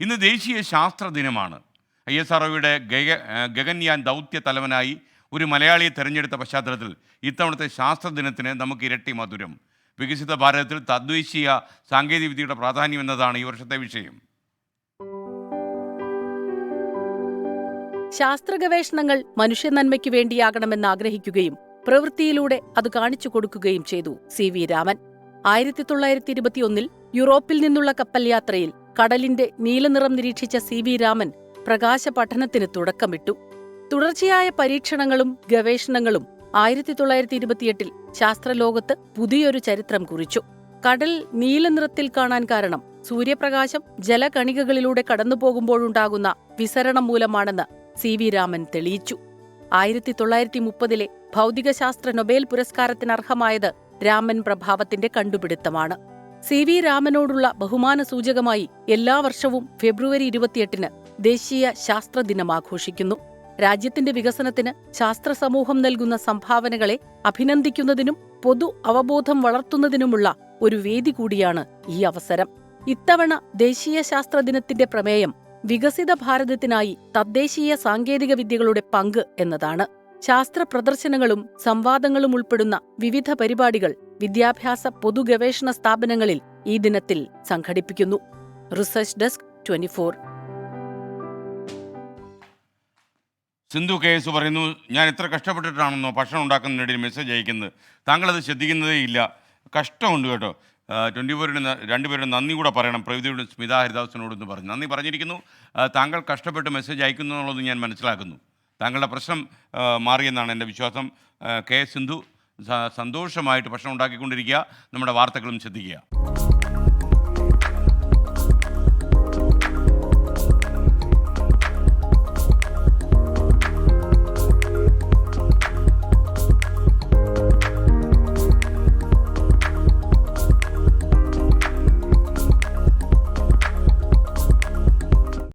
ഇന്ന് ദേശീയ ശാസ്ത്ര ദിനമാണ്. ഐ എസ് ആർ ഗഗ ഗഗൻയാൻ ദൗത്യ തലവനായി ഒരു മലയാളിയെ തെരഞ്ഞെടുത്ത പശ്ചാത്തലത്തിൽ ഇത്തവണത്തെ ശാസ്ത്ര ദിനത്തിന് നമുക്ക് ഇരട്ടി മധുരം. വികസിത ഭാരതത്തിൽ തദ്ദേശീയ സാങ്കേതികവിദ്യയുടെ പ്രാധാന്യം എന്നതാണ് ഈ വർഷത്തെ വിഷയം. ശാസ്ത്ര ഗവേഷണങ്ങൾ മനുഷ്യ നന്മയ്ക്ക് വേണ്ടിയാകണമെന്ന് ആഗ്രഹിക്കുകയും പ്രവൃത്തിയിലൂടെ അത് കാണിച്ചു കൊടുക്കുകയും ചെയ്തു സി വി രാമൻ. ആയിരത്തി തൊള്ളായിരത്തി ഇരുപത്തിയൊന്നിൽ യൂറോപ്പിൽ നിന്നുള്ള കപ്പൽ യാത്രയിൽ കടലിന്റെ നീലനിറം നിരീക്ഷിച്ച സി വി രാമൻ പ്രകാശ പഠനത്തിന് തുടക്കമിട്ടു. തുടർച്ചയായ പരീക്ഷണങ്ങളും ഗവേഷണങ്ങളും ആയിരത്തി തൊള്ളായിരത്തി ഇരുപത്തിയെട്ടിൽ ശാസ്ത്രലോകത്ത് പുതിയൊരു ചരിത്രം കുറിച്ചു. കടൽ നീലനിറത്തിൽ കാണാൻ കാരണം സൂര്യപ്രകാശം ജലകണികകളിലൂടെ കടന്നുപോകുമ്പോഴുണ്ടാകുന്ന വിസരണം മൂലമാണെന്ന് സി വി രാമൻ തെളിയിച്ചു. ആയിരത്തി തൊള്ളായിരത്തി മുപ്പതിലെ ഭൗതികശാസ്ത്ര നൊബേൽ പുരസ്കാരത്തിന് അർഹമായത് രാമൻ പ്രഭാവത്തിന്റെ കണ്ടുപിടുത്തമാണ്. സി വി രാമനോടുള്ള ബഹുമാന സൂചകമായി എല്ലാ വർഷവും ഫെബ്രുവരി ഇരുപത്തിയെട്ടിന് ദേശീയ ശാസ്ത്ര ദിനം ആഘോഷിക്കുന്നു. രാജ്യത്തിന്റെ വികസനത്തിന് ശാസ്ത്ര സമൂഹം നൽകുന്ന സംഭാവനകളെ അഭിനന്ദിക്കുന്നതിനും പൊതു അവബോധം വളർത്തുന്നതിനുമുള്ള ഒരു വേദി കൂടിയാണ് ഈ അവസരം. ഇത്തവണ ദേശീയ ശാസ്ത്ര ദിനത്തിന്റെ പ്രമേയം വികസിത ഭാരതത്തിനായി തദ്ദേശീയ സാങ്കേതിക വിദ്യകളുടെ പങ്ക് എന്നതാണ്. ശാസ്ത്ര പ്രദർശനങ്ങളും സംവാദങ്ങളും ഉൾപ്പെടുന്ന വിവിധ പരിപാടികൾ വിദ്യാഭ്യാസ പൊതുഗവേഷണ സ്ഥാപനങ്ങളിൽ ഈ ദിനത്തിൽ സംഘടിപ്പിക്കുന്നു. Research desk twenty four Sindhu K S പറയുന്നു ഞാൻ എത്ര കഷ്ടപ്പെട്ടിട്ടാണെന്നോ ഭക്ഷണം ഉണ്ടാക്കുന്നതിനിടയിൽ മെസ്സേജ് അയക്കുന്നത്. താങ്കളത് ശ്രദ്ധിക്കുന്നതേ ഇല്ല. കഷ്ടമുണ്ട് കേട്ടോ. ട്വന്റി ഫോറിന് രണ്ടുപേരുടെ നന്ദി കൂടെ പറയണം. പ്രവിധിയുടെ സ്മിത ഹരിദാസിനോടൊന്ന് പറഞ്ഞു. നന്ദി പറഞ്ഞിരിക്കുന്നു. താങ്കൾ കഷ്ടപ്പെട്ട് മെസ്സേജ് അയക്കുന്നു എന്നുള്ളത് ഞാൻ മനസ്സിലാക്കുന്നു. താങ്കളുടെ പ്രശ്നം മാറിയെന്നാണ് എന്റെ വിശ്വാസം. കെ സിന്ധു സന്തോഷമായിട്ട് ഭക്ഷണം ഉണ്ടാക്കിക്കൊണ്ടിരിക്കുക. നമ്മുടെ വാർത്തകളും ശ്രദ്ധിക്കുക.